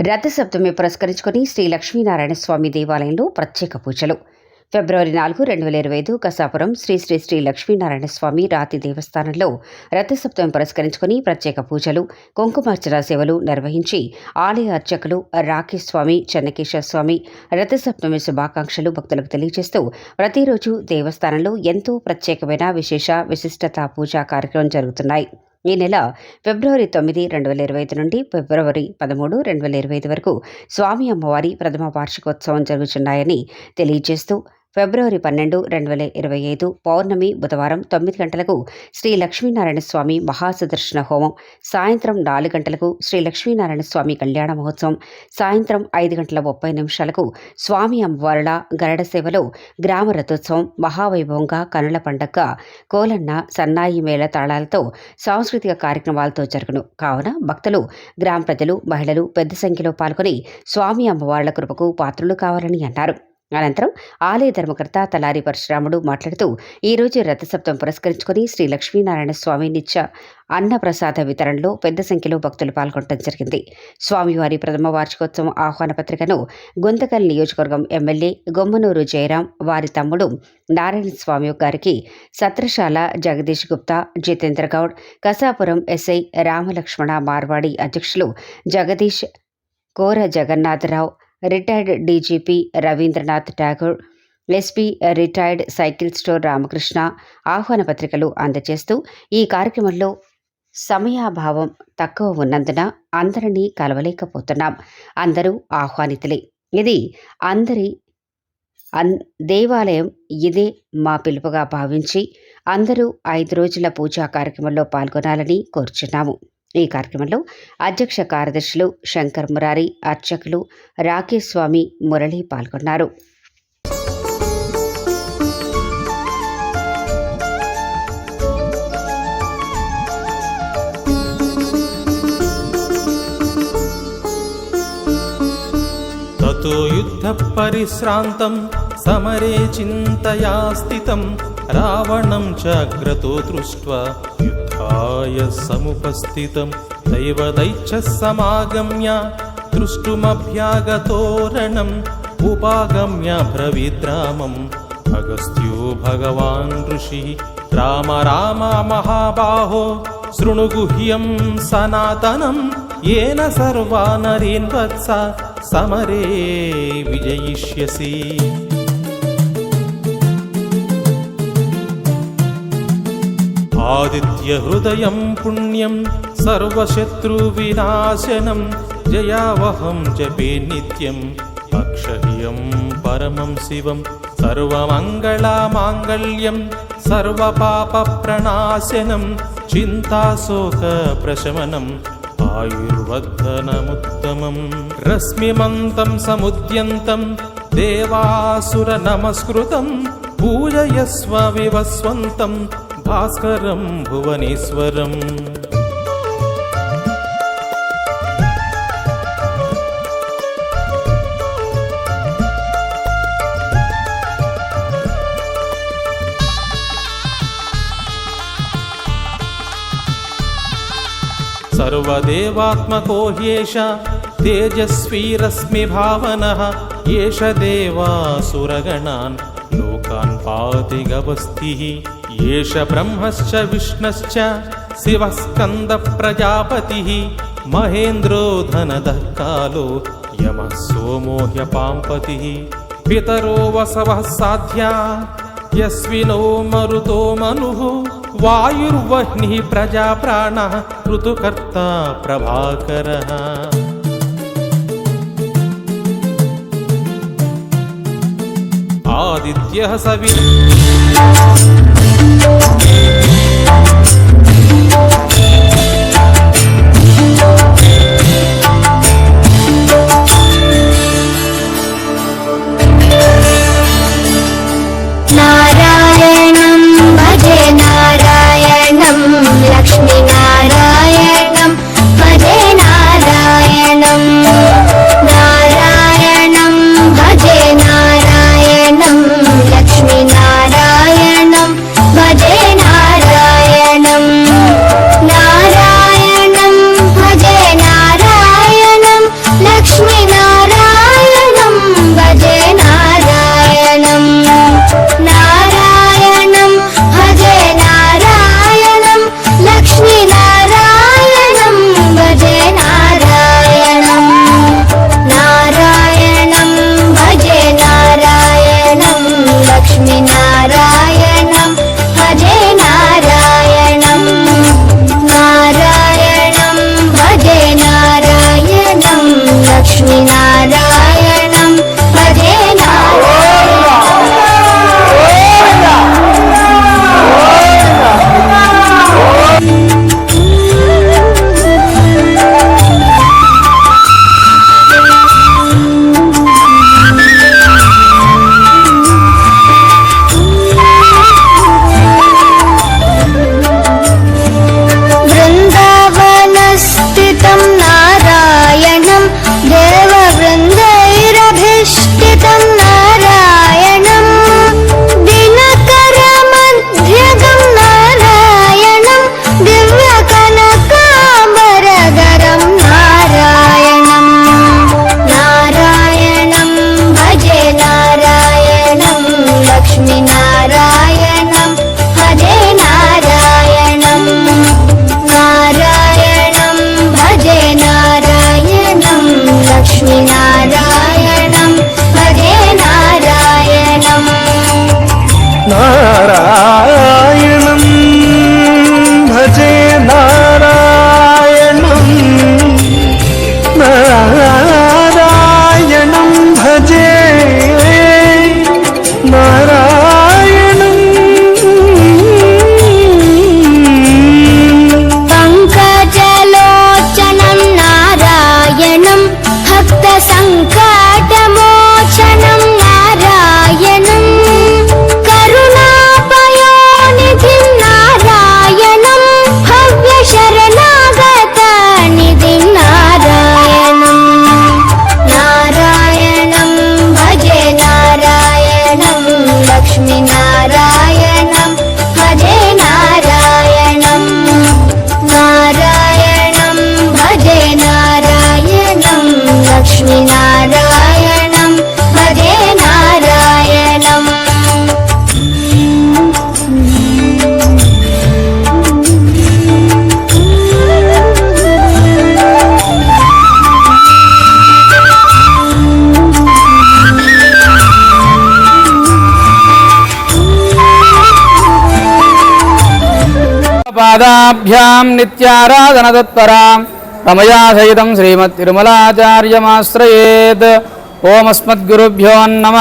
రథసప్తమి పురస్కరించుకొని శ్రీ లక్ష్మీనారాయణ స్వామి దేవాలయంలో ప్రత్యేక పూజలు. ఫిబ్రవరి నాలుగు రెండు వేల ఇరవై ఐదు కసాపురం శ్రీ శ్రీ శ్రీ లక్ష్మీనారాయణ స్వామి రాతి దేవస్థానంలో రథసప్తమి పురస్కరించుకొని ప్రత్యేక పూజలు కుంకుమార్చన సేవలు నిర్వహించి ఆలయ అర్చకులు రాకేష్ స్వామి చెన్నకేశ్వర స్వామి రథసప్తమి శుభాకాంక్షలు భక్తులకు తెలియజేస్తూ ప్రతిరోజు దేవస్థానంలో ఎంతో ప్రత్యేకమైన విశేష విశిష్టత పూజా కార్యక్రమం జరుగుతున్నాయి. ఈ నెల ఫిబ్రవరి తొమ్మిది రెండు వేల ఇరవై ఐదు నుండి ఫిబ్రవరి పదమూడు రెండు వేల ఇరవై ఐదు వరకు స్వామి అమ్మవారి ప్రథమ వార్షికోత్సవం జరుగుతున్నాయని తెలియజేస్తూ ఫిబ్రవరి పన్నెండు రెండు వేల ఇరవై ఐదు పౌర్ణమి బుధవారం తొమ్మిది గంటలకు శ్రీ లక్ష్మీనారాయణ స్వామి మహాసుదర్శన హోమం. సాయంత్రం నాలుగు గంటలకు శ్రీ లక్ష్మీనారాయణ స్వామి కళ్యాణ మహోత్సవం. సాయంత్రం ఐదు గంటల ముప్పై నిమిషాలకు స్వామి అమ్మవారుల గరడ సేవలో గ్రామ రథోత్సవం మహావైభవంగా కనుల పండగ కోలన్న సన్నాయి మేళ తాళాలతో సాంస్కృతిక కార్యక్రమాలతో జరుగును. కావున భక్తులు గ్రామ ప్రజలు మహిళలు పెద్ద సంఖ్యలో పాల్గొని స్వామి అమ్మవార్ల కృపకు పాత్రలు కావాలని అన్నారు. అనంతరం ఆలయ ధర్మకర్త తలారి పరశురాముడు మాట్లాడుతూ ఈరోజు రథసప్తం పురస్కరించుకుని శ్రీ లక్ష్మీనారాయణ స్వామి నిత్య అన్నప్రసాద వితరణలో పెద్ద సంఖ్యలో భక్తులు పాల్గొనడం జరిగింది. స్వామివారి ప్రథమ వార్షికోత్సవం ఆహ్వాన పత్రికను గుంతకల్ నియోజకవర్గం ఎమ్మెల్యే గొమ్మనూరు జయరాం వారి తమ్ముడు నారాయణ స్వామి గారికి సత్రశాల జగదీష్ గుప్తా జితేంద్ర గౌడ్ కసాపురం ఎస్ఐ రామలక్ష్మణ మార్వాడి అధ్యక్షులు Jagadish Kora Jagannatharao retired DGP Rabindranath Tagore SP retired cycle store Ramakrishna ఆహ్వాన పత్రికలు అందజేస్తూ ఈ కార్యక్రమంలో సమయాభావం తక్కువ ఉన్నందున అందరినీ కలవలేకపోతున్నాం. అందరూ ఆహ్వానితులే. ఇది అందరి అన్ దేవాలయం ఇదే మా పిలుపుగా భావించి అందరూ ఐదు రోజుల పూజా కార్యక్రమంలో పాల్గొనాలని కోరుచున్నాము. ఈ కార్యక్రమంలో అధ్యక్ష కార్యదర్శులు శంకర్ మురారి అర్చకులు రాకేష్ స్వామి మురళి పాల్గొన్నారు. యుద్ధ పరిశ్రాంతం సమరే చింతయా స్థితం रावणं च अग्रतो दृष्ट्वा युद्धाय समुपस्थितं दैवदैच्छः समागम्य दृष्टुमभ्यागतोरणम् उपागम्य ब्रवीद्रामम् अगस्त्यो भगवान् ऋषिः राम राम महाबाहो शृणु गुह्यं सनातनं येन सर्वा नरीन् वत्स समरे विजयिष्यसि आदित्यहृदयं पुण्यं सर्वशत्रुविनाशनं जयावहं जपे नित्यम् अक्षह्यं परमं शिवं सर्वमङ्गलामाङ्गल्यं सर्वपापप्रणाशनं चिन्ताशोकप्रशमनम् आयुर्वर्धनमुत्तमं रश्मिमन्तं समुद्यन्तं देवासुरनमस्कृतं पूजयस्व विवस्वन्तं भास्करं भुवनेश्वरम्। सर्वदेवात्मको ह्येष तेजस्वीरश्मि भावनः एष देवासुरगणान् लोकान् पाति गवस्तिः ఏష బ్రహ్మశ్చ విష్ణశ్చ శివస్కంద ప్రజాపతి మహేంద్రో ధనద కాలో యమ సోమోహ్య పాంపతి. పితరో వసవ సాధ్యా యస్వినో మరుతో మను వాయుర్వహ్ని ప్రజాప్రాణ ఋతుకర్త ప్రభాకర. Aditya సవి Thank you. పాదాభ్యాం నిత్యారాధన తత్పరాం రమయా సహితం శ్రీమత్ తిరుమలాచార్యమాశ్రయేత్ ఓమస్మద్గురుభ్యో నమ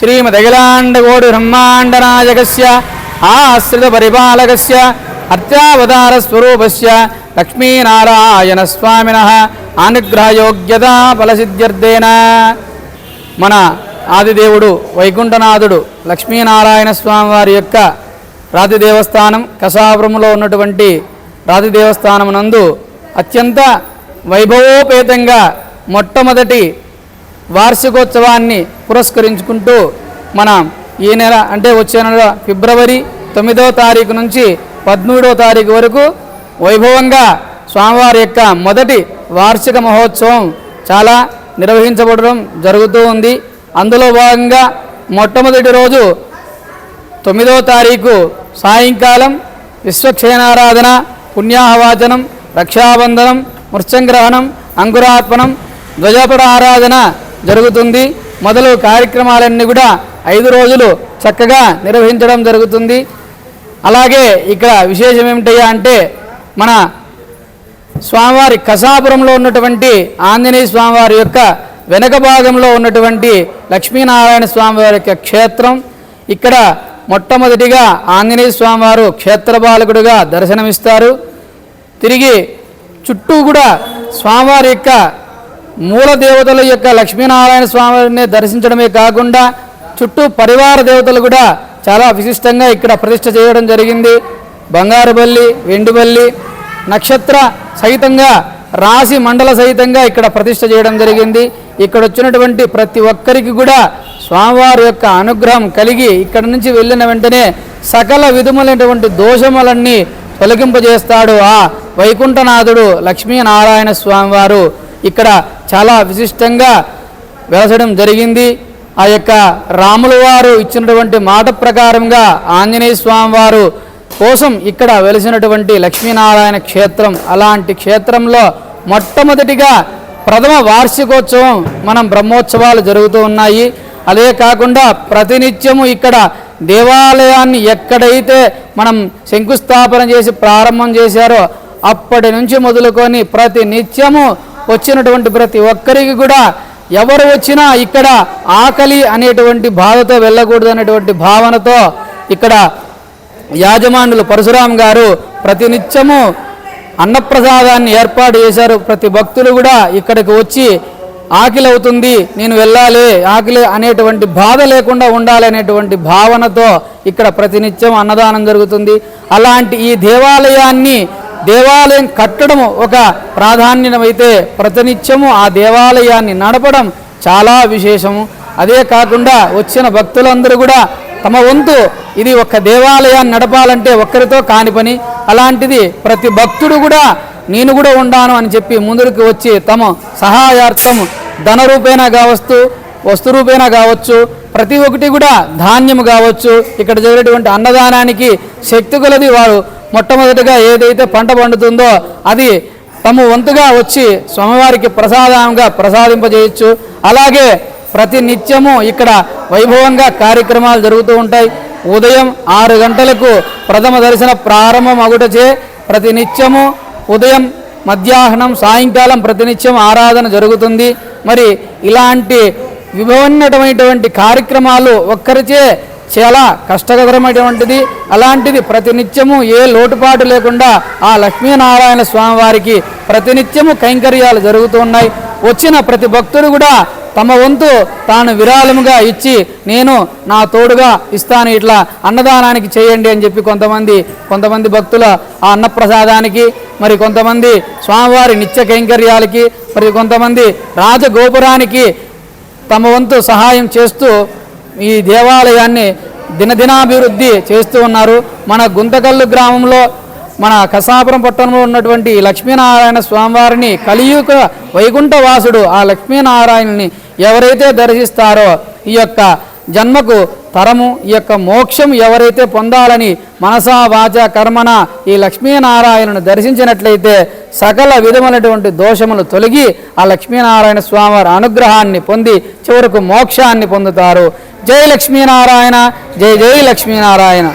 శ్రీమదఖిలాండకోటి బ్రహ్మాండనాయకస్య ఆశ్రిత పరిపాలకస్య అత్యావతార స్వరూపస్య లక్ష్మీనారాయణ స్వామిన అనుగ్రహయోగ్యత ఫలసిద్ధ్యర్థేన మన ఆదిదేవుడు వైకుంఠనాథుడు లక్ష్మీనారాయణ స్వామి వారి యొక్క రాతి దేవస్థానం కషాపురంలో ఉన్నటువంటి రాతి దేవస్థానం నందు అత్యంత వైభవోపేతంగా మొట్టమొదటి వార్షికోత్సవాన్ని పురస్కరించుకుంటూ మనం ఈ నెల అంటే వచ్చే నెల ఫిబ్రవరి తొమ్మిదవ తారీఖు నుంచి పదమూడవ తారీఖు వరకు వైభవంగా స్వామివారి యొక్క మొదటి వార్షిక మహోత్సవం చాలా నిర్వహించబడడం జరుగుతూ ఉంది. అందులో భాగంగా మొట్టమొదటి రోజు తొమ్మిదవ తారీఖు సాయంకాలం విశ్వక్షయనారాధన పుణ్యాహవాచనం రక్షాబంధనం మృత్సంగ్రహణం అంకురార్పణం ధ్వజపడ ఆరాధన జరుగుతుంది. మొదలు కార్యక్రమాలన్నీ కూడా ఐదు రోజులు చక్కగా నిర్వహించడం జరుగుతుంది. అలాగే ఇక్కడ విశేషం ఏమిటయ్యా అంటే మన స్వామివారి కసాపురంలో ఉన్నటువంటి ఆంజనేయ స్వామివారి యొక్క వెనక భాగంలో ఉన్నటువంటి లక్ష్మీనారాయణ స్వామివారి యొక్క క్షేత్రం. ఇక్కడ మొట్టమొదటిగా ఆంజనేయ స్వామివారు క్షేత్రపాలకుడుగా దర్శనమిస్తారు. తిరిగి చుట్టూ కూడా స్వామివారి యొక్క మూల దేవతల యొక్క లక్ష్మీనారాయణ స్వామిని దర్శించడమే కాకుండా చుట్టూ పరివార దేవతలు కూడా చాలా విశిష్టంగా ఇక్కడ ప్రతిష్ట చేయడం జరిగింది. బంగారుపల్లి వెండిపల్లి నక్షత్ర సహితంగా రాశి మండల సహితంగా ఇక్కడ ప్రతిష్ట చేయడం జరిగింది. ఇక్కడ వచ్చినటువంటి ప్రతి ఒక్కరికి కూడా స్వామివారి యొక్క అనుగ్రహం కలిగి ఇక్కడ నుంచి వెళ్ళిన వెంటనే సకల విధములైనటువంటి దోషములన్నీ తొలగింపజేస్తాడు ఆ వైకుంఠనాథుడు లక్ష్మీనారాయణ స్వామివారు. ఇక్కడ చాలా విశిష్టంగా వెలసడం జరిగింది. ఆ యొక్క రాముల వారు ఇచ్చినటువంటి మాట ప్రకారంగా ఆంజనేయ స్వామి వారు కోసం ఇక్కడ వెలిసినటువంటి లక్ష్మీనారాయణ క్షేత్రం. అలాంటి క్షేత్రంలో మొట్టమొదటిగా ప్రథమ వార్షికోత్సవం మనం బ్రహ్మోత్సవాలు జరుగుతూ ఉన్నాయి. అదే కాకుండా ప్రతినిత్యము ఇక్కడ దేవాలయాన్ని ఎక్కడైతే మనం శంకుస్థాపన చేసి ప్రారంభం చేశారో అప్పటి నుంచి మొదలుకొని ప్రతి నిత్యము వచ్చినటువంటి ప్రతి ఒక్కరికి కూడా ఎవరు వచ్చినా ఇక్కడ ఆకలి అనేటువంటి బాధతో వెళ్ళకూడదు అనేటువంటి భావనతో ఇక్కడ యాజమానులు పరశురాం గారు ప్రతినిత్యము అన్నప్రసాదాన్ని ఏర్పాటు చేశారు. ప్రతి భక్తులు కూడా ఇక్కడికి వచ్చి ఆకలి అవుతుంది నేను వెళ్ళాలి ఆకలి అనేటువంటి బాధ లేకుండా ఉండాలి అనేటువంటి భావనతో ఇక్కడ ప్రతినిత్యం అన్నదానం జరుగుతుంది. అలాంటి ఈ దేవాలయాన్ని దేవాలయం కట్టడం ఒక ప్రాధాన్యమైతే ప్రతినిత్యము ఆ దేవాలయాన్ని నడపడం చాలా విశేషము. అదే కాకుండా వచ్చిన భక్తులందరూ కూడా తమ వంతు ఇది ఒక దేవాలయాన్ని నడపాలంటే ఒక్కరితో కాని పని. అలాంటిది ప్రతి భక్తుడు కూడా నేను కూడా ఉండాను అని చెప్పి ముందుకు వచ్చి తమ సహాయార్థం ధన రూపేణా కావచ్చు వస్తు రూపేణా కావచ్చు ప్రతి ఒక్కటి కూడా ధాన్యం కావచ్చు. ఇక్కడ జరిగేటువంటి అన్నదానానికి శక్తి కొలది వారు. మొట్టమొదటిగా ఏదైతే పంట పండుతుందో అది తమ వంతుగా వచ్చి స్వామివారికి ప్రసాదంగా ప్రసాదింపజేయచ్చు. అలాగే ప్రతి నిత్యము ఇక్కడ వైభవంగా కార్యక్రమాలు జరుగుతూ ఉంటాయి. ఉదయం ఆరు గంటలకు ప్రథమ దర్శన ప్రారంభం అగుటచే ప్రతి నిత్యము ఉదయం మధ్యాహ్నం సాయంకాలం ప్రతినిత్యం ఆరాధన జరుగుతుంది. మరి ఇలాంటి విభిన్నమైనటువంటి కార్యక్రమాలు ఒక్కరిచే చాలా కష్టకరమైనటువంటిది అలాంటిది ప్రతినిత్యము ఏ లోటుపాటు లేకుండా ఆ లక్ష్మీనారాయణ స్వామివారికి ప్రతినిత్యము కైంకర్యాలు జరుగుతూ ఉన్నాయి. వచ్చిన ప్రతి భక్తుడు కూడా తమ వంతు తాను విరాళముగా ఇచ్చి నేను నా తోడుగా ఇస్తాను ఇట్లా అన్నదానానికి చేయండి అని చెప్పి కొంతమంది కొంతమంది భక్తుల ఆ అన్నప్రసాదానికి మరి కొంతమంది స్వామివారి నిత్య కైంకర్యాలకి మరి కొంతమంది రాజగోపురానికి తమ వంతు సహాయం చేస్తూ ఈ దేవాలయాన్ని దినదినాభివృద్ధి చేస్తూ ఉన్నారు. మన గుంతకల్లు గ్రామంలో మన కసాపురం పట్టణంలో ఉన్నటువంటి లక్ష్మీనారాయణ స్వామివారిని కలియుగ వైకుంఠవాసుడు ఆ లక్ష్మీనారాయణని ఎవరైతే దర్శిస్తారో ఈ యొక్క జన్మకు తరము ఈ యొక్క మోక్షం ఎవరైతే పొందాలని మనసా వాచ కర్మన ఈ లక్ష్మీనారాయణను దర్శించినట్లయితే సకల విధములైనటువంటి దోషములు తొలగి ఆ లక్ష్మీనారాయణ స్వామివారి అనుగ్రహాన్ని పొంది చివరకు మోక్షాన్ని పొందుతారు. జై లక్ష్మీనారాయణ జై జై లక్ష్మీనారాయణ.